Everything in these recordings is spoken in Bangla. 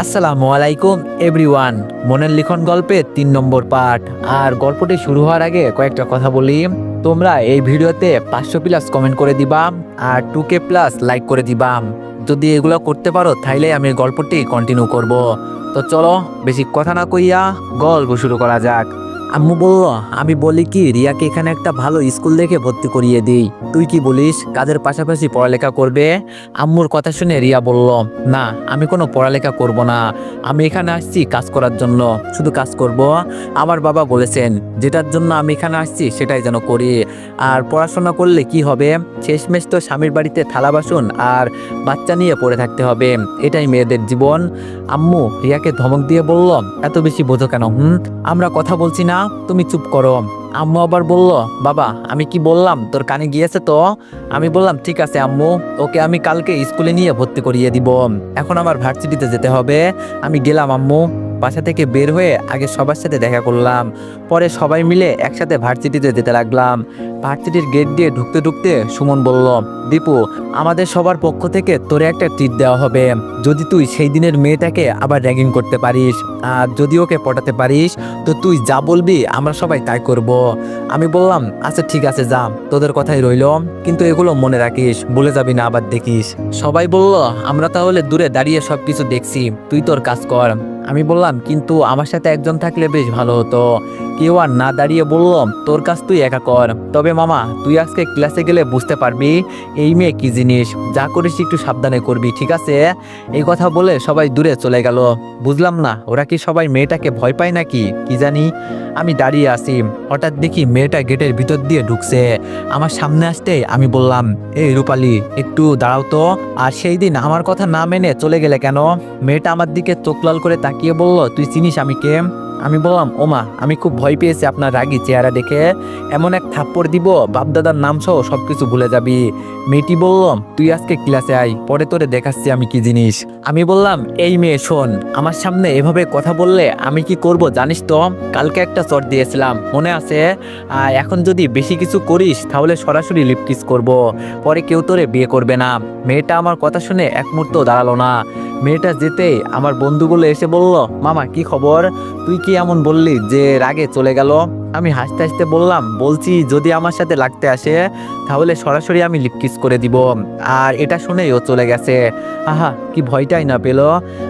আসসালামু আলাইকুম, এভরিওয়ান। মনের লিখন গল্পের তিন নম্বর পার্ট আর গল্পটি শুরু হওয়ার আগে কয়েকটা কথা বলি। তোমরা এই ভিডিওতে পাঁচশো প্লাস কমেন্ট করে দিবাম আর টু কে প্লাস লাইক করে দিবাম যদি এগুলো করতে পারো, তাইলে আমি গল্পটি কন্টিনিউ করব। তো চলো, বেশি কথা না কইয়া গল্প শুরু করা যাক। আম্মু বলল, আমি বলি কি, রিয়াকে এখানে একটা ভালো স্কুল দেখে ভর্তি করিয়ে দিই। তুই কি বলিস, কাজের পাশাপাশি পড়ালেখা করবে? আম্মুর কথা শুনে রিয়া বলল, না, আমি কোনো পড়ালেখা করব না। আমি এখানে আসছি কাজ করার জন্য। শুধু কাজ করব। আমার বাবা বলেছেন, যেটার জন্য আমি এখানে আসছি, সেটাই যেন করি। আর পড়াশোনা করলে কি হবে? শেষমেশ তো স্বামীর বাড়িতে থালা বাসন আর বাচ্চা নিয়ে পড়ে থাকতে হবে। এটাই মেয়েদের জীবন। আম্মু রিয়াকে ধমক দিয়ে বলল, এত বেশি বোঝো কেন, হুম? আমরা কথা বলছি না তুমি চুপ করো। আম্মু আবার বলল, বাবা, আমি কি বললাম? তোর কানে গিয়েছে তো? আমি বললাম, ঠিক আছে, আম্মু, ওকে আমি কালকে স্কুলে নিয়ে ভর্তি করিয়ে দিব। এখন আমার ভার্সিটিতে যেতে হবে। আমি গেলাম, আম্মু। বাসা থেকে বের হয়ে আগে সবার সাথে দেখা করলাম। পরে সবাই মিলে একসাথে ভার্সিটিতে যেতে লাগলাম। ভার্সিটির গেট দিয়ে ঢুকতে ঢুকতে সুমন বলল, দীপু, আমাদের সবার পক্ষ থেকে তোরে একটা ট্রিট দেওয়া হবে। যদি তুই সেই দিনের মেয়েটাকে আবার র্যাগিং করতে পারিস, আর যদি ওকে পটাতে পারিস, তো তুই যা বলবি আমরা সবাই তাই করব। আমি বললাম আচ্ছা ঠিক আছে, যা। তোদের কথাই রইল। কিন্তু এগুলো মনে রাখিস বলে যাবি না, আবার দেখিস। সবাই বলল, আমরা তাহলে দূরে দাঁড়িয়ে সবকিছু দেখছি। তুই তোর কাজ কর। আমি বললাম, কিন্তু আমার সাথে একজন থাকলে বেশ ভালো হতো। কেউ আর না দাঁড়িয়ে বললাম, তোর কাজ তুই একা কর। তবে মামা, তুই আজকে ক্লাসে গেলে বুঝতে পারবি, এই মেয়ে কি জিনিস? যা করিস একটু সাবধানে করবি, ঠিক আছে? এই কথা বলে সবাই দূরে চলে গেল। বুঝলাম না, ওরা কি সবাই মেয়েটাকে ভয় পায় নাকি? কি জানি? আমি দাঁড়িয়ে আছি। হঠাৎ দেখি মেয়েটা গেটের ভিতর দিয়ে ঢুকছে। আমার সামনে আসতে আমি বললাম, এই রূপালি, একটু দাঁড়াও তো। আর সেই দিন আমার কথা না মেনে চলে গেলে কেন? মেয়েটা আমার দিকে চোখ লাল করে তাকিয়ে বলল, তুই চিনিস আমি কে? আমি বললাম, ওমা, আমি খুব ভয় পেয়েছি আপনার রাগি চেহারা দেখে। এমন এক থাপ্পড় দিব, বাপদাদার নাম সহ সবকিছু ভুলে যাবি। মেয়েটি বললাম তুই আজকে ক্লাসে আয়, পরে তোরে দেখাচ্ছি আমি কি জিনিস। আমি বললাম, এই মেয়ে, শোন, আমার সামনে এভাবে কথা বললে আমি কি করব জানিস তো? কালকে একটা চট দিয়েছিলাম, মনে আছে? এখন যদি বেশি কিছু করিস, তাহলে সরাসরি লিপকিস করব, পরে কেউ তোরে বিয়ে করবে না। মেয়েটা আমার কথা শুনে এক মুহূর্ত দাঁড়াল না। মেয়েটা যেতে আমার বন্ধুগুলো এসে বলল, মামা, কি খবর? তুই কি এমন বললি যে রাগে চলে গেল? আমি হাসতে হাসতে বললাম, বলছি যদি আমার সাথে লাগতে আসে, তাহলে সরাসরি আমি লিপকিস করে দিব। আর এটা শুনেই ও চলে গেছে। আহা, কি ভয়টাই না পেল।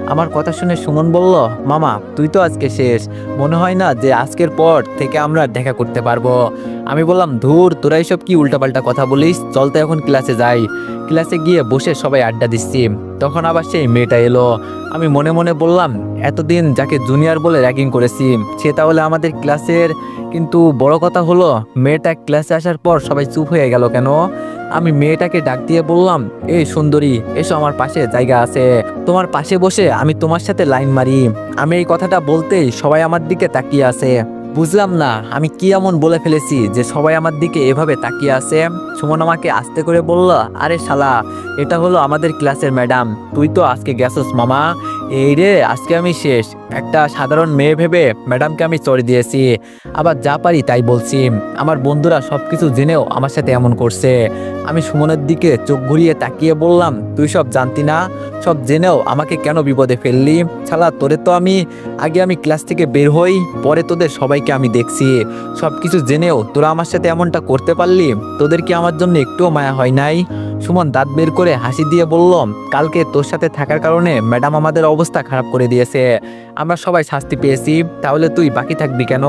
আমার কথা শুনে সুমন বলল, মামা, তুই তো আজকে শেষ। মনে হয় না যে আজকের পর থেকে আমরা দেখা করতে পারব। আমি বললাম, ধুর, তোরা এইসব কি উল্টাপাল্টা কথা বলিস? চল তো এখন ক্লাসে যাই। ক্লাসে গিয়ে বসে সবাই আড্ডা দিচ্ছি। তখন আবার সেই মেয়েটা এলো। আমি মনে মনে বললাম, এতদিন যাকে জুনিয়র বলে র্যাগিং করেছি, সে তাহলে আমাদের ক্লাসের কিন্তু বড় কথা হলো, মেয়েটা ক্লাসে আসার পর সবাই চুপ হয়ে গেল কেন? আমি মেয়েটাকে ডাক দিয়ে বললাম, এই সুন্দরী, এসো আমার পাশে, জায়গা আছে। তোমার পাশে বসে আমি তোমার সাথে লাইন মারি। আমি এই কথাটা বলতেই সবাই আমার দিকে তাকিয়ে আছে। বুঝলাম না, আমি কি এমন বলে ফেলেছি যে সবাই আমার দিকে এভাবে তাকিয়ে আছে? সুমন আমাকে আস্তে করে বলল, আরে শালা, এটা হলো আমাদের ক্লাসের ম্যাডাম, তুই তো আজকে গেছস মামা? এই রে, আজকে আমি শেষ একটা সাধারণ মেয়ে ভেবে ম্যাডামকে আমি চড়ে দিয়েছি। আবার যা পারি তাই বলছি। আমার বন্ধুরা সব কিছু জেনেও আমার সাথে এমন করছে। আমি সুমনের দিকে চোখ ঘুরিয়ে তাকিয়ে বললাম, তুই সব জানতি না? সব জেনেও আমাকে কেন বিপদে ফেললি? শালা, তোরে তো আমি আগে আমি ক্লাস থেকে বের হই, পরে তোদের সবাইকে আমি দেখছি। সব কিছু জেনেও তোরা আমার সাথে এমনটা করতে পারলি? তোদের কি আমার জন্য একটুও মায়া হয় নাই? সুমন দাঁত বের করে হাসি দিয়ে বলল, কালকে তোর সাথে থাকার কারণে ম্যাডাম আমাদের অবস্থা খারাপ করে দিয়েছে। আমরা সবাই শাস্তি পেয়েছি, তাহলে তুই বাকি থাকবি কেন?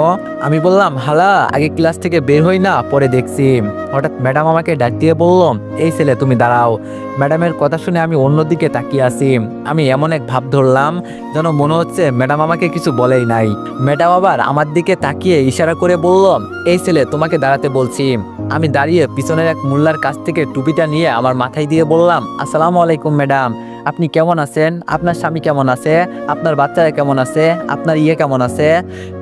আমি বললাম, হালা, আগে ক্লাস থেকে বের হই না, পরে দেখছি। হঠাৎ ম্যাডাম আমাকে ডাক দিয়ে বলল, এই ছেলে, তুমি দাঁড়াও। ম্যাডামের কথা শুনে আমি অন্যদিকে তাকিয়ে আছি। আমি এমন এক ভাব ধরলাম, যেন মনে হচ্ছে ম্যাডাম আমাকে কিছু বলেই নাই। ম্যাডাম আবার আমার দিকে তাকিয়ে ইশারা করে বলল, এই ছেলে, তোমাকে দাঁড়াতে বলছি। আমি দাঁড়িয়ে পিছনের এক মোল্লার কাছ থেকে টুপিটা নিয়ে আমার মাথায় দিয়ে বললাম, আসসালামু আলাইকুম, ম্যাডাম। আপনি কেমন আছেন? আপনার স্বামী কেমন আছে? আপনার বাচ্চারা কেমন আছে? আপনার ইয়ে কেমন আছে?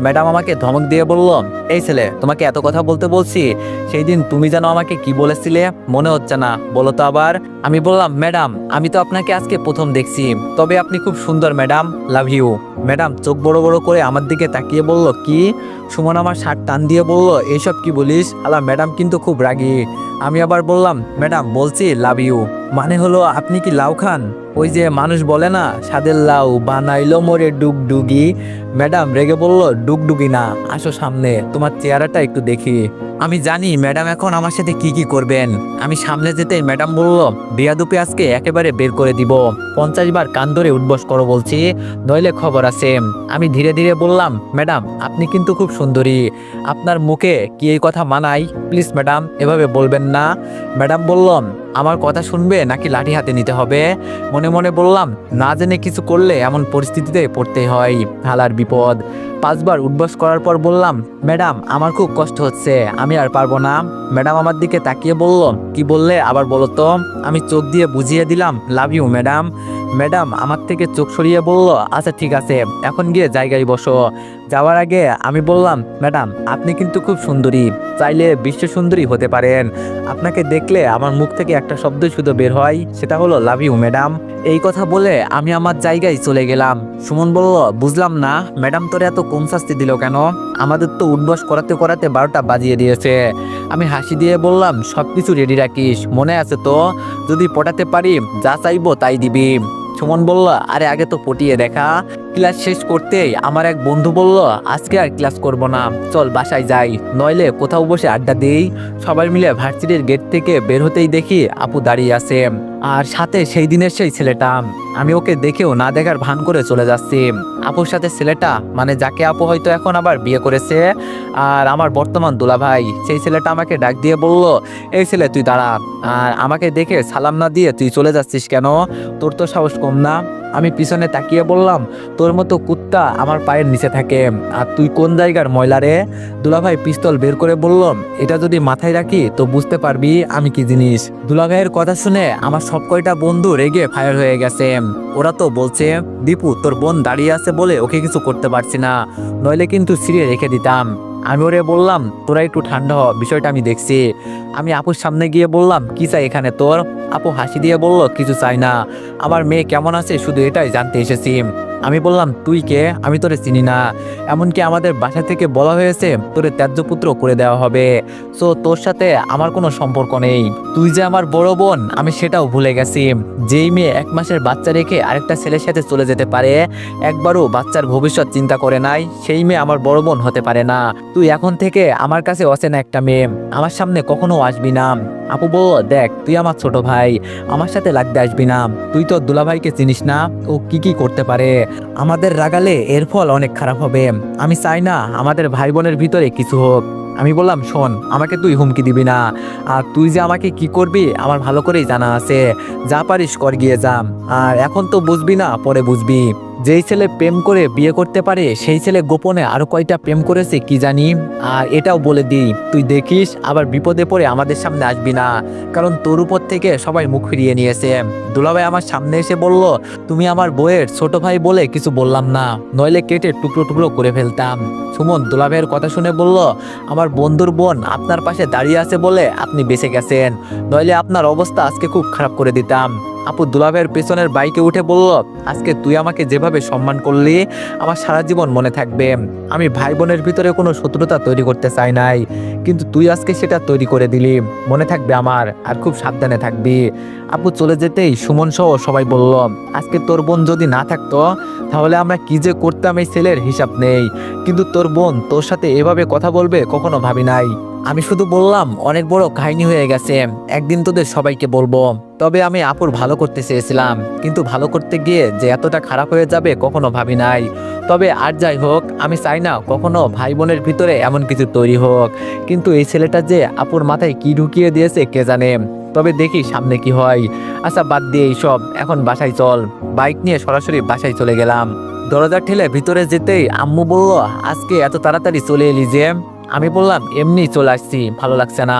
ম্যাডাম আমাকে ধমক দিয়ে বলল, এই ছেলে, তোমাকে এত কথা বলতে বলছি, সেই দিন তুমি যেন আমাকে কি বলেছিলে মনে হচ্ছে না। বলো তো আবার। আমি বললাম, ম্যাডাম, আমি তো আপনাকে আজকে প্রথম দেখছি, তবে আপনি খুব সুন্দর, ম্যাডাম। Love you. ম্যাডাম চোখ বড় বড় করে আমার দিকে তাকিয়ে বলল, কি? সুমন আমার শার্ট টান দিয়ে বলল, এইসব কি বলিস? আলা ম্যাডাম কিন্তু খুব রাগী। আমি আবার বললাম, ম্যাডাম, বলছি, লাভ ইউ। মানে হলো, আপনি কি লাউ খান? ওই যে মানুষ বলে না, সাদের লাউ বানাইলো মোরে ডুগডুগি। ম্যাডাম রেগে বলল, ডুগডুগি না, আসো সামনে, তোমার চেহারাটা একটু দেখি। আমি জানি, ম্যাডাম এখন আমার সাথে কি কি করবেন। আমি সামনে যেতে ম্যাডাম বলল, বিয়াদুপি আজকে একেবারে বের করে দিব। পঞ্চাশ বার কান ধরে উঠবস করো বলছি, নইলে খবর আছে। আমি ধীরে ধীরে বললাম, ম্যাডাম, আপনি কিন্তু খুব সুন্দরী। আপনার মুখে কি এই কথা মানাই প্লিজ ম্যাডাম, এভাবে বলবেন না। ম্যাডাম বললাম আমার কথা শুনবে নাকি লাঠি হাতে নিতে হবে? মনে মনে মনে বললাম, না জেনে কিছু করলে এমন পরিস্থিতিতে পড়তে হয়, হালার বিপদ। পাঁচবার উদ্বাস করার পর বললাম, ম্যাডাম, আমার খুব কষ্ট হচ্ছে, আমি আর পারব না। ম্যাডাম আমার দিকে তাকিয়ে বলল, কি বললে আবার বলো তো? আমি চোখ দিয়ে বুঝিয়ে দিলাম, লাভ ইউ, ম্যাডাম। ম্যাডাম, আমার থেকে চোখ সরিয়ে বলল আচ্ছা ঠিক আছে, এখন গিয়ে জায়গায় বসো। যাওয়ার আগে আমি বললাম, ম্যাডাম, আপনি কিন্তু খুব সুন্দরী, চাইলে বিশ্ব সুন্দরী হতে পারেন। আপনাকে দেখলে আমার মুখ থেকে একটা শব্দ শুধু বের হয়, সেটা হলো, লাভ ইউ, ম্যাডাম। এই কথা বলে আমি আমার জায়গায় চলে গেলাম। সুমন বলল, বুঝলাম না, ম্যাডাম তোর এত কম শাস্তি দিল কেন? আমাদের তো উঠবস করাতে করাতে বারোটা বাজিয়ে দিয়েছে। আমি হাসি দিয়ে বললাম সব কিছু রেডি রাখিস, মনে আছে তো? যদি পটাতে পারি, যা চাইব তাই দিবি। সুমন বলল আরে আগে তো পটিয়ে দেখা। ক্লাস শেষ করতেই আমার এক বন্ধু বলল, আজকে আর ক্লাস করব না, চল বাসায় যাই। নইলে কোথাও বসে আড্ডা দেই। সবাই মিলে ভার্সিটির গেট থেকে বের হতেই দেখি আপু দাঁড়িয়ে আছে। আর সাথে সেই দিনের সেই ছেলেটা। আমি ওকে দেখেও না দেখার ভান করে চলে যাচ্ছি। আপুর সাথে ছেলেটা মানে যাকে আপু হয়তো এখন আবার বিয়ে করেছে, আর আমার বর্তমান দুলাভাই, সেই ছেলেটা আমাকে ডাক দিয়ে বলল, এই ছেলে, তুই দাঁড়া। আর আমাকে দেখে সালাম না দিয়ে তুই চলে যাচ্ছিস কেন? তোর তো সাহস কম না। আমি পিছনে তাকিয়ে বললাম, তোর মতো কুত্তা আমার পায়ের নিচে থাকে। আর তুই কোন জায়গার ময়লা রে? দুলাভাই পিস্তল বের করে বললাম এটা যদি মাথায় রাখি তো বুঝতে পারবি আমি কি জিনিস। দুলাভাইয়ের কথা শুনে আমার সব কয়টা বন্ধু রেগে ফায়ার হয়ে গেছে। ওরা তো বলছে, দীপু, তোর বোন দাঁড়িয়ে আছে বলে ওকে কিছু করতে পারছি না। নইলে কিন্তু সিরিয়ে রেখে দিতাম। আমি ওরে বললাম, তোরা একটু ঠান্ডা হ, বিষয়টা আমি দেখছি। আমি আপুর সামনে গিয়ে বললাম, কি চাই এখানে তোর? আপু হাসি দিয়ে বলল, কিছু চাই না। আমার মেয়ে কেমন আছে? শুধু এটাই জানতে এসেছি। আমি বললাম, তুই কে? আমি তোরে চিনি না। এমনকি আমাদের বাসা থেকে বলা হয়েছে, তোরে ত্যায্যপুত্র করে দেওয়া হবে। সো তোর সাথে আমার কোনো সম্পর্ক নেই। তুই যে আমার বড় বোন, আমি সেটাও ভুলে গেছি। যেই মেয়ে এক মাসের বাচ্চা রেখে আরেকটা ছেলের সাথে চলে যেতে পারে, একবারও বাচ্চার ভবিষ্যৎ চিন্তা করে নাই, সেই মেয়ে আমার বড় বোন হতে পারে না। তুই এখন থেকে আমার কাছে অচেনা একটা মেয়ে। আমার সামনে কখনো আসবি না। আপু বো দেখ, তুই আমার ছোট ভাই, আমার সাথে লাগতে আসবি না। তুই তো দুলাভাইকে চিনিস না, ও কি কি করতে পারে। আমাদের রাগালে এর ফল অনেক খারাপ হবে। আমি চাই না আমাদের ভাই বোনের ভিতরে কিছু হোক। আমি বললাম, শোন, আমাকে তুই হুমকি দিবি না। আর তুই যে আমাকে কি করবি, আমার ভালো করেই জানা আছে। যা পারিস কর গিয়ে যা। আর এখন তো বুঝবি না, পরে বুঝবি। যেই ছেলে প্রেম করে বিয়ে করতে পারে, সেই ছেলে গোপনে আরও কয়টা প্রেম করেছে কি জানি? আর এটাও বলে দিই, তুই দেখিস, আবার বিপদে পড়ে আমাদের সামনে আসবি না। কারণ তোর উপর থেকে সবাই মুখ ফিরিয়ে নিয়েছে। দুলাভাই আমার সামনে এসে বলল, তুমি আমার বইয়ের ছোট ভাই বলে কিছু বললাম না। নইলে কেটে টুকরো টুকরো করে ফেলতাম। সুমন দুলাভাইয়ের কথা শুনে বলল, আমার বন্ধুর বোন আপনার পাশে দাঁড়িয়ে আছে বলে আপনি বেঁচে গেছেন। নইলে আপনার অবস্থা আজকে খুব খারাপ করে দিতাম। আপু দুলাভের পেছনের বাইকে উঠে বলল, আজকে তুই আমাকে যেভাবে সম্মান করলি, আমার সারা জীবন মনে থাকবে। আমি ভাই বোনের ভিতরে কোনো শত্রুতা তৈরি করতে চাই নাই, কিন্তু তুই আজকে সেটা তৈরি করে দিলি। মনে থাকবে আমার, আর খুব সাবধানে থাকবি। আপু চলে যেতেই সুমন সহ সবাই বলল, আজকে তোর বোন যদি না থাকতো, তাহলে আমরা কি যে করতাম এই ছেলের হিসাব নেই। কিন্তু তোর বোন তোর সাথে এভাবে কথা বলবে কখনো ভাবি নাই। আমি শুধু বললাম, অনেক বড় কাহিনী হয়ে গেছে। একদিন তোদের সবাইকে বলব। তবে আমি আপুর ভালো করতে চেয়েছিলাম। কিন্তু ভালো করতে গিয়ে যে এতটা খারাপ হয়ে যাবে কখনো ভাবি নাই। তবে আর যাই হোক, আমি চাই না কখনো ভাই বোনের ভিতরে এমন কিছু তৈরি হোক। কিন্তু এই ছেলেটা যে আপুর মাথায় কি ঢুকিয়ে দিয়েছে কে জানে। তবে দেখি সামনে কি হয়। আচ্ছা বাদ দিয়ে এইসব। এখন বাসায় চল। বাইক নিয়ে সরাসরি বাসায় চলে গেলাম। দরজা ঠেলে ভিতরে যেতেই আম্মু বলল, আজকে এত তাড়াতাড়ি চলে এলি যে। আমি বললাম, এমনি চলে আসছি, ভালো লাগছে না।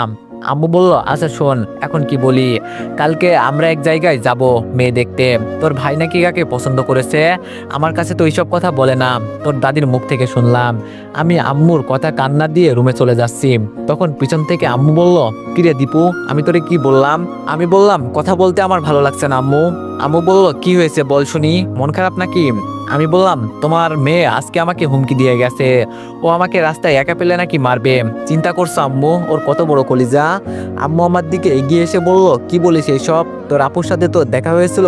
আম্মু বলল আচ্ছা শোন, এখন কি বলি? কালকে আমরা এক জায়গায় যাব মেয়ে দেখতে। তোর ভাই নাকি কাকে পছন্দ করেছে? আমার কাছে তো এইসব কথা বলে না। তোর দাদির মুখ থেকে শুনলাম। আমি আম্মুর কথা কান্না দিয়ে রুমে চলে যাচ্ছি। তখন পিছন থেকে আম্মু বলল কিরে দীপু, আমি তোরে কি বললাম? আমি বললাম, কথা বলতে আমার ভালো লাগছে না, আম্মু। আম্মু বলল, কি হয়েছে বল শুনি, মন খারাপ নাকি? আমি বললাম, তোমার মেয়ে আজকে আমাকে হুমকি দিয়ে গেছে। ও আমাকে রাস্তায় একা পেলে নাকি মারবে। চিন্তা করছ, আম্মু? ওর কত বড় কলিজা? আম্মু আমার দিকে এগিয়ে এসে বলল, কি বলিস এইসব? তোর আপুর সাথে তো দেখা হয়েছিল?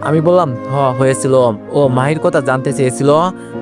আমি বললাম, হ, হয়েছিল। ও মাহির কথা জানতে চেয়েছিল।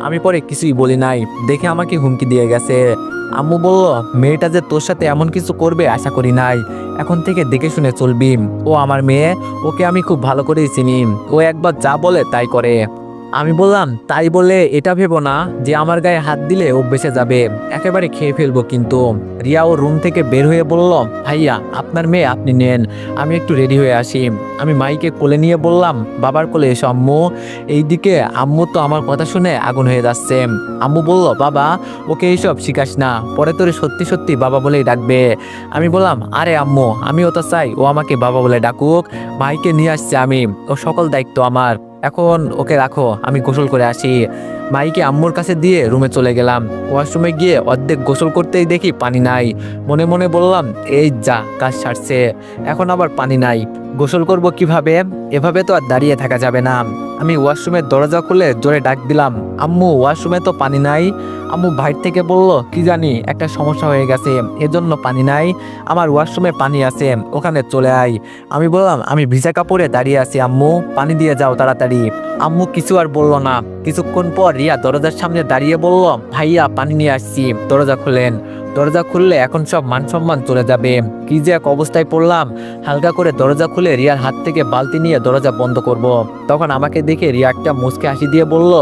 আমি পরে কিছুই বলি নাই। দেখে আমাকে হুমকি দিয়ে গেছে। আম্মু বলল, মেয়েটা যে তোর সাথে এমন কিছু করবে আশা করি নাই। এখন থেকে দেখে শুনে চলবি। ও আমার মেয়ে, ওকে আমি খুব ভালো করেই চিনি। ও একবার যা বলে তাই করে। আমি বললাম, তাই বলে এটা ভেবো না যে আমার গায়ে হাত দিলে ও বেঁচে যাবে। একেবারে খেয়ে ফেলব কিন্তু। রিয়া ও রুম থেকে বের হয়ে বলল, ভাইয়া, আপনার মেয়ে আপনি নেন। আমি একটু রেডি হয়ে আসি। আমি মাইকে কোলে নিয়ে বললাম, বাবার কোলে এসো, আম্মু। এইদিকে আম্মু তো আমার কথা শুনে আগুন হয়ে যাচ্ছে। আম্মু বলল, বাবা, ওকে এইসব শিখাস না। পরে তোরে সত্যি সত্যি বাবা বলেই ডাকবে। আমি বললাম, আরে আম্মু, আমিও তো চাই ও আমাকে বাবা বলে ডাকুক। মাইকে নিয়ে আসছে আমি। ও সকল দায়িত্ব আমার। এখন ওকে রাখো, আমি গোসল করে আসি। মাইকে আম্মুর কাছে দিয়ে রুমে চলে গেলাম। ওয়াশরুমে গিয়ে অর্ধেক গোসল করতেই দেখি পানি নাই। মনে মনে বললাম, এই যা, কাজ সারছে। এখন আবার পানি নাই। গোসল করব কীভাবে? এভাবে তো আর দাঁড়িয়ে থাকা যাবে না। আমি ওয়াশরুমের দরজা খুলে জোরে ডাক দিলাম, আম্মু, ওয়াশরুমে তো পানি নাই। আম্মু ভাইর থেকে বলল, কি জানি, একটা সমস্যা হয়ে গেছে, এজন্য পানি নাই, আমার ওয়াশরুমে পানি আছে, ওখানে চলে আয়। আমি বললাম, আমি ভিজা কাপড়ে দাঁড়িয়ে আছি, আম্মু, পানি দিয়ে যাও তাড়াতাড়ি। আম্মু কিছু আর বলল না। কিছুক্ষণ পর রিয়া দরজার সামনে দাঁড়িয়ে বলল, ভাইয়া, পানি নিয়ে আসছি, দরজা খুলেন। দরজা খুললে এখন সব মান সম্মান চলে যাবে। কি যে এক অবস্থায় পড়লাম, হালকা করে দরজা খুলে রিয়ার হাত থেকে বালতি নিয়ে দরজা বন্ধ করব। তখন আমাকে দেখে রিয়া একটা মুচকে হাসি দিয়ে বলল,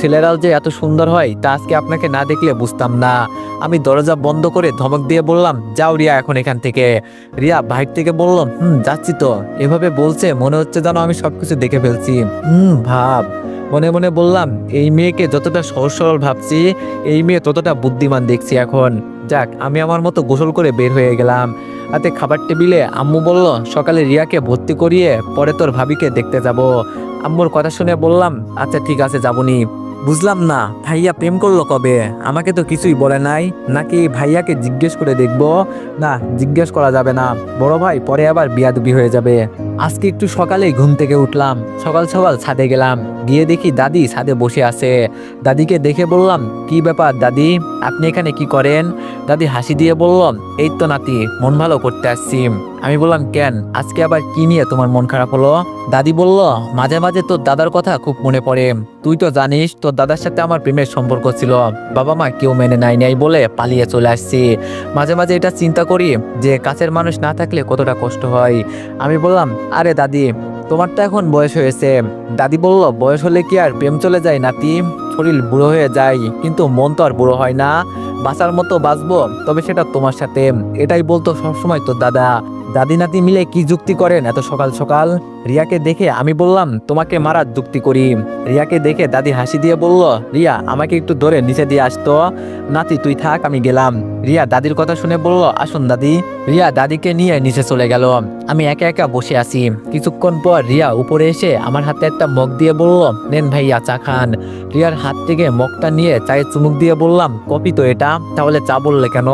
ছেলেরাও যে এত সুন্দর হয়, তা আজকে আপনাকে না দেখলে বুঝতাম না। আমি দরজা বন্ধ করে ধমক দিয়ে বললাম, যাও রিয়া এখন এখান থেকে। রিয়া বাইর থেকে বলল, হুম, যাচ্ছি তো। এভাবে বলছে, মনে হচ্ছে যেন আমি সবকিছু দেখে ফেলছি। হুম, ভাব। মনে মনে বললাম, এই মেয়েকে যতটা সহজ সরল ভাবছি, এই মেয়ে ততটা বুদ্ধিমান দেখছি এখন। যাক, আমি আমার মতো গোসল করে বের হয়ে গেলাম। রাতে খাবার টেবিলে আম্মু বলল, সকালে রিয়াকে ভর্তি করিয়ে পরে তোর ভাবিকে দেখতে যাব। আম্মুর কথা শুনে বললাম আচ্ছা ঠিক আছে, যাবনি। বুঝলাম না, ভাইয়া প্রেম করল কবে? আমাকে তো কিছুই বলে নাই। নাকি ভাইয়াকে জিজ্ঞেস করে দেখব? না, জিজ্ঞেস করা যাবে না। বড় ভাই, পরে আবার বিয়াদুবি হয়ে যাবে। আজকে একটু সকালেই ঘুম থেকে উঠলাম। সকাল সকাল ছাদে গেলাম। গিয়ে দেখি দাদি ছাদে বসে আছে। দাদিকে দেখে বললাম, কি ব্যাপার দাদি? আপনি এখানে কি করেন? দাদি হাসি দিয়ে বললাম এই তো নাতি, মন ভালো করতে আসছি। আমি বললাম, কেন? আজকে আবার কি নিয়ে তোমার মন খারাপ হলো? দাদি বলল, মাঝে মাঝে তোর দাদার কথা খুব মনে পড়ে। তুই তো জানিস, তোর দাদার সাথে আমার প্রেমের সম্পর্ক ছিল। বাবা মা কেউ মেনে নাই নাই বলে পালিয়ে চলে আসছি। মাঝে মাঝে এটা চিন্তা করি যে কাছের মানুষ না থাকলে কতটা কষ্ট হয়। আমি বললাম, আরে দাদি তোমার তো এখন বয়স হয়েছে। দাদি বলল, বয়স হলে কি আর প্রেম চলে যায় নাতি? শরীর বুড়ো হয়ে যায়, কিন্তু মন তো আর বুড়ো হয় না। বাঁচার মতো বাঁচবো, তবে সেটা তোমার সাথে। এটাই বলতো সবসময় তোর দাদা। দাদি নাতি মিলে কি যুক্তি করেন? এত সকাল সকাল রিয়াকে দেখে আমি বললাম, তোমাকে মারার যুক্তি করি। রিয়াকে দেখে দাদি হাসি দিয়ে বলল, রিয়া, আমাকে একটু ধরে নিচে দিয়ে আসতো। নাতি, তুই থাক, আমি গেলাম। রিয়া দাদির কথা শুনে বলল, আসুন দাদি। রিয়া দাদিকে নিয়ে নিচে চলে গেল। আমি একা একা বসে আছি। কিছুক্ষণ পর রিয়া উপরে এসে আমার হাতে একটা মগ দিয়ে বলল, নেন ভাইয়া, চা খান। রিয়ার হাত থেকে মগটা নিয়ে চায়ের চুমুক দিয়ে বললাম কপি তো এটা, তাহলে চা বললে কেন?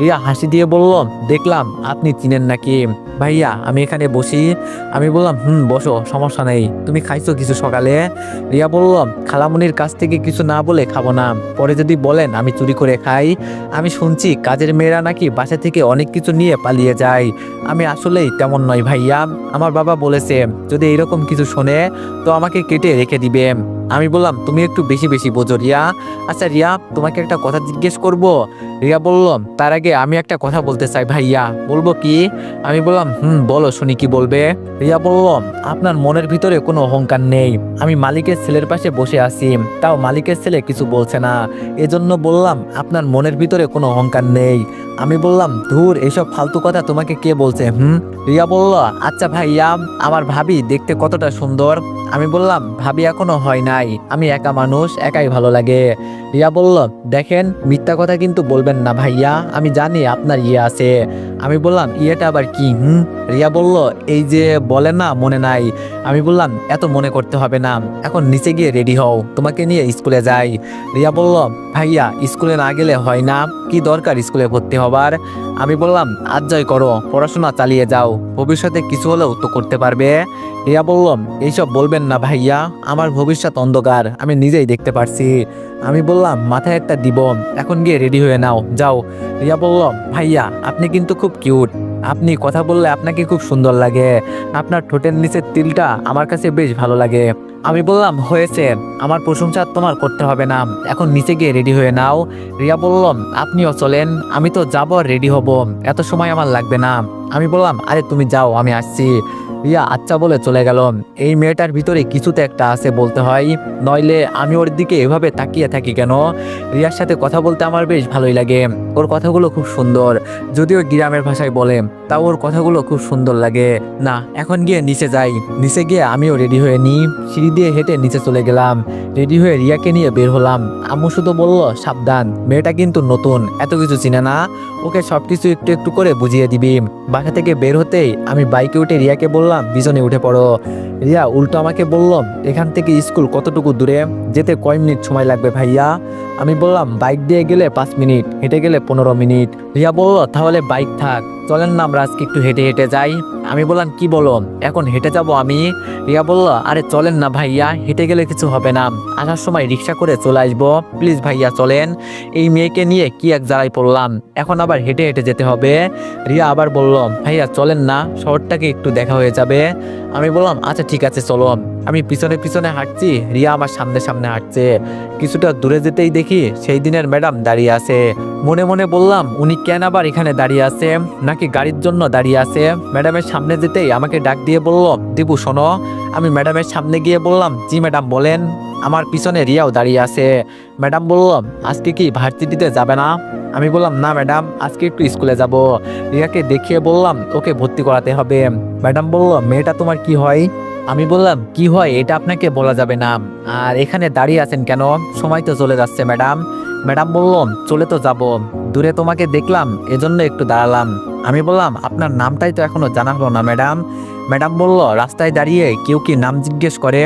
রিয়া হাসি দিয়ে বলল, দেখলাম, আপনি চিনেন নাকি? ভাইয়া, আমি এখানে বসি। আমি বললাম, হুম, বসো, সমস্যা নেই। তুমি খাইছো কিছু সকালে? রিয়া বলল, খালামুনির কাছ থেকে কিছু না বলে খাব না। পরে যদি বলেন, আমি চুরি করে খাই। আমি শুনছি, কাজের মেয়েরা নাকি বাসা থেকে অনেক কিছু নিয়ে পালিয়ে যায়। আমি আসলেই তেমন নয় ভাইয়া। আমার বাবা বলেছে, যদি এরকম কিছু শোনে, তো আমাকে কেটে রেখে দিবে। আমি বললাম, তুমি একটু বেশি বেশি বোঝো রিয়া। আচ্ছা রিয়া, তোমাকে একটা কথা জিজ্ঞেস করব? রিয়া বলল, তার আগে আমি একটা কথা বলতে চাই ভাইয়া। বলব কি? আমি বললাম, হুম, বলো, শুনি কি বলবে? রিয়া বলল, আপনার মনের ভিতরে কোনো অহংকার নেই। আমি মালিকের ছেলের পাশে বসে আছি, তাও মালিকের ছেলে কিছু বলছে না। এজন্য বললাম, আপনার মনের ভিতরে কোনো অহংকার নেই। আমি বললাম, ধুর এইসব ফালতু কথা তোমাকে কে বলছে? হুম? রিয়া বলল আচ্ছা ভাইয়া, আমার ভাবি দেখতে কতটা সুন্দর? আমি বললাম, ভাবি এখনও হয় নাই, আমি একা মানুষ, একাই ভালো লাগে। রিয়া বলল, দেখেন, মিথ্যা কথা কিন্তু বলবেন না ভাইয়া, আমি জানি আপনার ইয়ে আছে। আমি বললাম, ইয়েটা আবার কি? হুম? রিয়া বলল, এই যে বলে না, মনে নাই। আমি বললাম, এত মনে করতে হবে না। এখন নিচে গিয়ে রেডি হও। তোমাকে নিয়ে স্কুলে যাই। রিয়া বলল, ভাইয়া, স্কুলে না গেলে হয় না। কি দরকার স্কুলে ভর্তি হবার? আমি বললাম, আজ জয় করো। পড়াশোনা চালিয়ে যাও। ভবিষ্যতে কিছু হলেও তো করতে পারবে। রিয়া বললাম, এইসব বলবেন না ভাইয়া, আমার ভবিষ্যৎ অন্ধকার, আমি নিজেই দেখতে পারছি। আমি বললাম, মাথায় একটা দিব এখন গিয়ে রেডি হয়ে নাও, যাও। রিয়া বললাম, ভাইয়া, আপনি কিন্তু খুব কিউট আপনি কথা বললে আপনাকে খুব সুন্দর লাগে। আপনার ঠোঁটের নিচের তিলটা আমার কাছে বেশ ভালো লাগে। আমি বললাম, হয়েছে। আমার প্রশংসা তোমার করতে হবে না। এখন নিচে গিয়ে রেডি হয়ে নাও। রিয়া বললাম, আপনিও চলেন, আমি তো যাব রেডি হব। এত সময় আমার লাগবে না। আমি বললাম, আরে তুমি যাও, আমি আসছি। রিয়া আচ্ছা বলে চলে গেল এই মেয়েটার ভিতরে কিছুতে একটা আছে বলতে হয়, নইলে আমি ওর দিকে এভাবে তাকিয়ে থাকি কেন? রিয়ার সাথে কথা বলতে আমার বেশ ভালোই লাগে। ওর কথাগুলো খুব সুন্দর, যদিও গ্রামের ভাষায় বলে, তাও ওর কথাগুলো খুব সুন্দর লাগে। না, এখন গিয়ে নিচে যাই। নিচে গিয়ে আমিও রেডি হয়ে নিই সিঁড়ি দিয়ে হেঁটে নিচে চলে গেলাম। রেডি হয়ে রিয়াকে নিয়ে বের হলাম। আম্মু শুধু বলল, সাবধান, মেয়েটা কিন্তু নতুন, এত কিছু চিনে না। ওকে সবকিছু একটু একটু করে বুঝিয়ে দিবি। বাসা থেকে বের হতেই আমি বাইকে উঠে রিয়াকে বললাম পিছনে উঠে পড়ো। রিয়া, উল্টো আমাকে বলল এখান থেকে স্কুল কতটুকু দূরে? যেতে কয় মিনিট সময় লাগবে ভাইয়া? আমি বললাম, বাইক দিয়ে গেলে পাঁচ মিনিট, হেঁটে গেলে পনেরো মিনিট। রিয়া বলল, তাহলে বাইক থাক। চলেন না, আমরা আজকে একটু হেঁটে হেঁটে যাই। আমি বললাম, কি বলো? এখন হেঁটে যাব আমি? রিয়া বলল, আরে চলেন না ভাইয়া, হেঁটে গেলে কিছু হবে না। আসার সময় রিক্সা করে চলে আসব। প্লিজ ভাইয়া, চলেন। এই মেয়েকে নিয়ে কি এক জ্বালায় পড়লাম। এখন আবার হেঁটে হেঁটে যেতে হবে। রিয়া আবার বলল, ভাইয়া, চলেন না, শহরটাকে একটু দেখা হয়ে যাবে। আমি বললাম আচ্ছা ঠিক আছে, চলো। আমি পিছনে পিছনে হাঁটছি, রিয়া আমার সামনে সামনে হাঁটছে। কিছুটা দূরে যেতেই দেখি সেই দিনের ম্যাডাম দাঁড়িয়ে আছে। মনে মনে বললাম, উনি কেন আবার এখানে দাঁড়িয়ে আছে? নাকি গাড়ির জন্য দাঁড়িয়ে আছে? ম্যাডামের সামনে যেতেই আমাকে ডাক দিয়ে বলল, দিবু, শোনো। আমি ম্যাডামের সামনে গিয়ে বললাম, জি ম্যাডাম, বলেন। আমার পিছনে রিয়াও দাঁড়িয়ে আছে। ম্যাডাম বলল, আজকে কি ভার্সিটিতে যাবে না? আমি বললাম, না ম্যাডাম, আজকে একটু স্কুলে যাব। রিয়াকে দেখিয়ে বললাম, ওকে ভর্তি করাতে হবে। ম্যাডাম বলল, মেয়েটা তোমার কি হয়? আমি বললাম, কি হয়? এটা আপনাকে বলা যাবে না। আর এখানে দাঁড়িয়ে আছেন কেন? সময় তো চলে যাচ্ছে, ম্যাডাম। ম্যাডাম বললাম চলে তো যাব। দূরে তোমাকে দেখলাম, এজন্য একটু দাঁড়ালাম। আমি বললাম, আপনার নামটাই তো এখনও জানা হলো না, ম্যাডাম। ম্যাডাম বলল, রাস্তায় দাঁড়িয়ে কেউ কি নাম জিজ্ঞেস করে?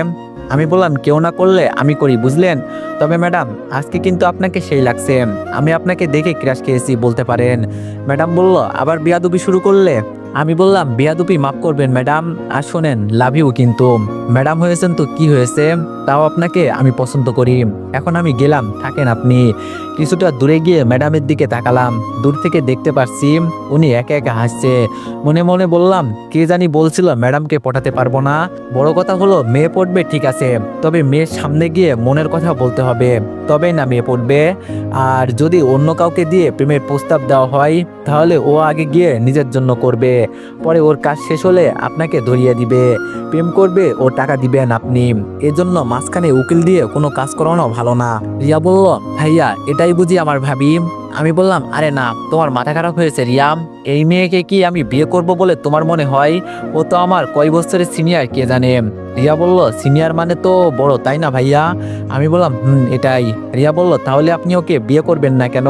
আমি বললাম, কেউ না করলে আমি করি, বুঝলেন? তবে ম্যাডাম, আজকে কিন্তু আপনাকে সেই লাগছে। আমি আপনাকে দেখে ক্রাশ খেয়েছি, বলতে পারেন। ম্যাডাম বলল, আবার বিয়াদুবি শুরু করলে? আমি বললাম বিয়াদুপি মাফ করবেন, ম্যাডাম। আর শোনেন, লাভ ইউ, কিন্তু ম্যাডাম হয়েছেন তো কি হয়েছে? তাও আপনাকে আমি পছন্দ করি। এখন আমি গেলাম, থাকেন আপনি। কিছুটা দূরে গিয়ে ম্যাডামের দিকে তাকালাম। দূর থেকে দেখতে পারছি উনি একা একা হাসছে। মনে মনে বললাম, কে জানি বলছিল ম্যাডামকে পটাতে পারব না। বড় কথা হলো, মেয়ে পড়বে, ঠিক আছে। তবে মেয়ের সামনে গিয়ে মনের কথা বলতে হবে। তবেই না মেয়ে পড়বে। আর যদি অন্য কাউকে দিয়ে প্রেমের প্রস্তাব দেওয়া হয়, তাহলে ও আগে গিয়ে নিজের জন্য করবে। পরে ওর কাজ শেষ হলে আপনাকে ধরিয়ে দিবে। প্রেম করবে ও টাকা দিবেন আপনি। এজন্য মাঝখানে উকিল দিয়ে কোনো কাজ করানো ভালো না। রিয়া বলল, ভাইয়া, এটাই বুঝি আমার ভাবি। আমি বললাম, আরে না, তোমার মাথা খারাপ হয়েছে, রিয়াম। এই মেয়েকে কি আমি বিয়ে করব বলে তোমার মনে হয়? ও তো আমার কয় বছরের সিনিয়র কে জানে? রিয়া বলল সিনিয়র মানে তো বড়, তাই না ভাইয়া? আমি বললাম, হুম, এটাই। রিয়া বলল, তাহলে আপনি ওকে বিয়ে করবেন না কেন?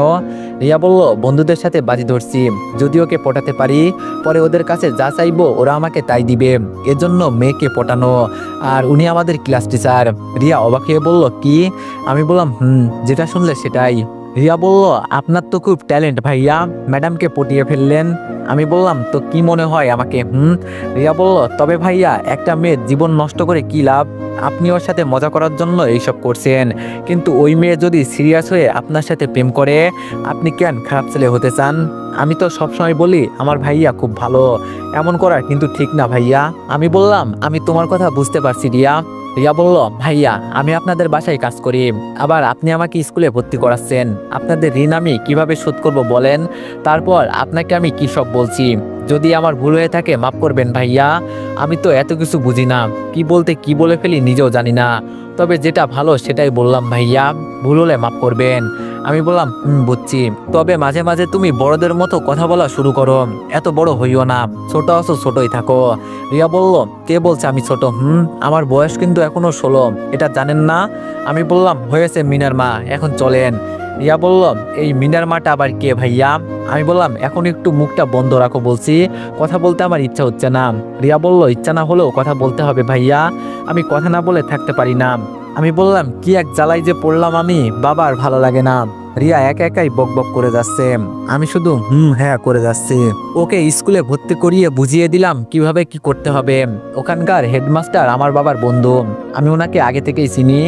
রিয়া বলল, বন্ধুদের সাথে বাজি ধরছি, যদি ওকে পটাতে পারি, পরে ওদের কাছে যা চাইব ওরা আমাকে তাই দিবে। এজন্য মেয়েকে পটানো। আর উনি আমাদের ক্লাস টিচার রিয়া অবাক হয়ে বলল, কি? আমি বললাম, হুম, যেটা শুনলে সেটাই। রিয়া বলল, আপনার তো খুব ট্যালেন্ট ভাইয়া। ম্যাডামকে পটিয়ে ফেললেন। আমি বললাম, তো কি মনে হয় আমাকে, হুম? রিয়া বলল, তবে ভাইয়া, একটা মেয়ের জীবন নষ্ট করে কি লাভ? আপনি ওর সাথে মজা করার জন্য এইসব করছেন। কিন্তু ওই মেয়ে যদি সিরিয়াস হয়ে আপনার সাথে প্রেম করে, আপনি কেন খারাপ ছেলে হতে চান? আমি তো সবসময় বলি, আমার ভাইয়া খুব ভালো। এমন করার কিন্তু ঠিক না ভাইয়া। আমি বললাম, আমি তোমার কথা বুঝতে পারছি রিয়া। রিয়া বলল, ভাইয়া, আমি আপনাদের বাসায় কাজ করি। আবার আপনি আমাকে স্কুলে ভর্তি করাচ্ছেন। আপনাদের ঋণ আমি কীভাবে শোধ করব বলেন? তারপর আপনাকে আমি কী সব বলছি? যদি আমার ভুল হয়ে থাকে মাফ করবেন ভাইয়া। আমি তো এত কিছু বুঝি না। কি বলতে কি বলে ফেলি নিজেও জানি না। তবে যেটা ভালো সেটাই বললাম, ভাইয়া, ভুল হলে মাফ করবেন। আমি বললাম, হুম, বুঝছি। তবে মাঝে মাঝে তুমি বড়দের মতো কথা বলা শুরু করো। এত বড় হইও না। ছোট আছো, ছোটই থাকো। রিয়া বলল, কে বলছে আমি ছোট? হুম, আমার বয়স কিন্তু এখনও ষোলো। এটা জানেন না? আমি বললাম, হয়েছে মিনার মা, এখন চলেন। রিয়া বলল এই মিনার মাটা আবার কে ভাইয়া? আমি বললাম, এখন একটু মুখটা বন্ধ রাখো বলছি, কথা বলতে আমার ইচ্ছা হচ্ছে না। রিয়া বলল, ইচ্ছা না হলেও কথা বলতে হবে ভাইয়া, আমি কথা না বলে থাকতে পারি না। আমি বললাম, কি এক জ্বালাই যে পড়লাম আমি বাবার ভালো লাগে না। রিয়া একা একাই বক বক করে যাচ্ছে। আমি শুধু হুম হ্যাঁ করে যাচ্ছি। ওকে স্কুলে ভর্তি করিয়ে বুঝিয়ে দিলাম কীভাবে কি করতে হবে। ওখানকার হেডমাস্টার আমার বাবার বন্ধু। আমি ওনাকে আগে থেকেই চিনি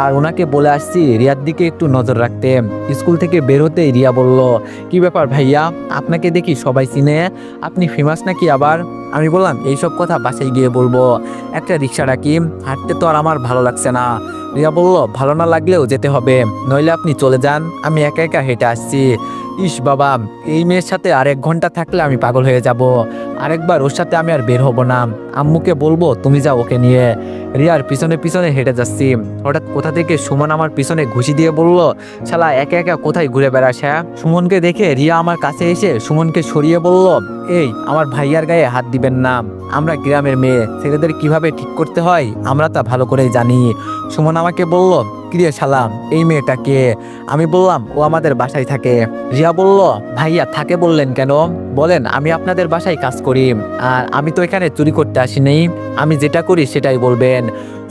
আর ওনাকে বলে আসছি রিয়ার দিকে একটু নজর রাখতে। স্কুল থেকে বের হতেই রিয়া বলল, কি ব্যাপার ভাইয়া? আপনাকে দেখি সবাই চিনে? আপনি ফেমাস নাকি আবার? আমি বললাম, এইসব কথা বাসায় গিয়ে বলব। একটা রিক্সা ডাকি হাঁটতে তো আর আমার ভালো লাগছে না। রিয়া বলল ভালো না লাগলেও যেতে হবে। নইলে আপনি চলে যান। আমি একা একা হেঁটে আসছি। ইস বাবা, এই মেয়ের সাথে আর এক ঘণ্টা থাকলে আমি পাগল হয়ে যাব। আরেকবার ওর সাথে আমি আর বের হব না। আম্মুকে বলব, তুমি যাও ওকে নিয়ে। রিয়ার পিছনে পিছনে হেঁটে যাচ্ছি। হঠাৎ কোথা থেকে সুমন আমার পিছনে ঘুষি দিয়ে বলল, শালা, একা একা কোথায় ঘুরে বেড়াস হ্যাঁ? সুমনকে দেখে রিয়া আমার কাছে এসে সুমনকে সরিয়ে বলল, এই, আমার ভাইয়ার গায়ে হাত দিবেন না। আমরা গ্রামের মেয়ে, ছেলেদের কীভাবে ঠিক করতে হয়, আমরা তা ভালো করেই জানি। সুমন আমাকে বলল কিরে সালাম, এই মেয়েটাকে আমি বললাম, ও আমাদের বাসায় থাকে। রিয়া বলল, ভাইয়া, থাকে বললেন কেন? বলেন, আমি আপনাদের বাসায় কাজ করি, আর আমি তো এখানে চুরি করতে আসিনি আমি যেটা করি সেটাই বলবেন।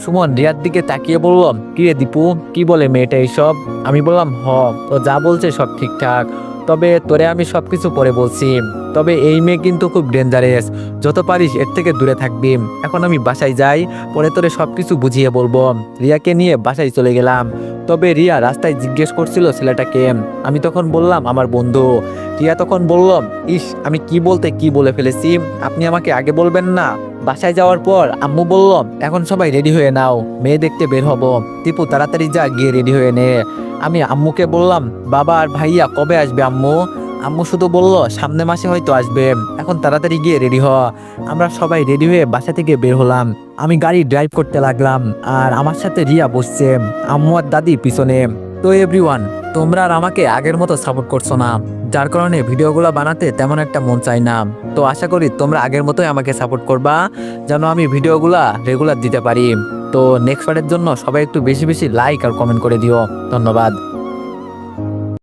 সুমন রিয়ার দিকে তাকিয়ে বলল, কিরে দীপু, কি বলে মেয়েটা এইসব আমি বললাম, হ তো যা বলছে সব ঠিকঠাক। তবে তোরে আমি সব কিছু পরে বলছি। তবে এই মেয়ে কিন্তু খুব ডেঞ্জারেস যত পারিস এর থেকে দূরে থাকবি। এখন আমি বাসায় যাই, পরে তোরে সব কিছু বুঝিয়ে বলব। রিয়াকে নিয়ে বাসায় চলে গেলাম। তবে রিয়া রাস্তায় জিজ্ঞেস করছিল ছেলেটা ছেলেটাকে আমি তখন বললাম, আমার বন্ধু। রিয়া তখন বলল, ইস, আমি কি বলতে কি বলে ফেলেছি? আপনি আমাকে আগে বলবেন না? বাসায় যাওয়ার পর আম্মু বলল, এখন সবাই রেডি হয়ে নাও, মেয়ে দেখতে বের হব। টিপু, তাড়াতাড়ি যা, গিয়ে রেডি হয়ে নে। আমি আম্মুকে বললাম, বাবা আর ভাইয়া কবে আসবে আম্মু? আম্মু শুধু বলল, সামনে মাসে হয়তো আসবে। এখন তাড়াতাড়ি গিয়ে রেডি হ। আমরা সবাই রেডি হয়ে বাসা থেকে বের হলাম। আমি গাড়ি ড্রাইভ করতে লাগলাম আর আমার সাথে রিয়া বসছে, আম্মু আর দাদি পিছনে। তো এভরিওয়ান তোমরা আর আমাকে আগের মতো সাপোর্ট করছ না, যার কারণে ভিডিওগুলো বানাতে তেমন একটা মন চাই না। তো আশা করি তোমরা আগের মতোই আমাকে সাপোর্ট করবা, যেন আমি ভিডিওগুলা রেগুলার দিতে পারি। তো নেক্সট পার্টের জন্য সবাই একটু বেশি বেশি লাইক আর কমেন্ট করে দিও। ধন্যবাদ।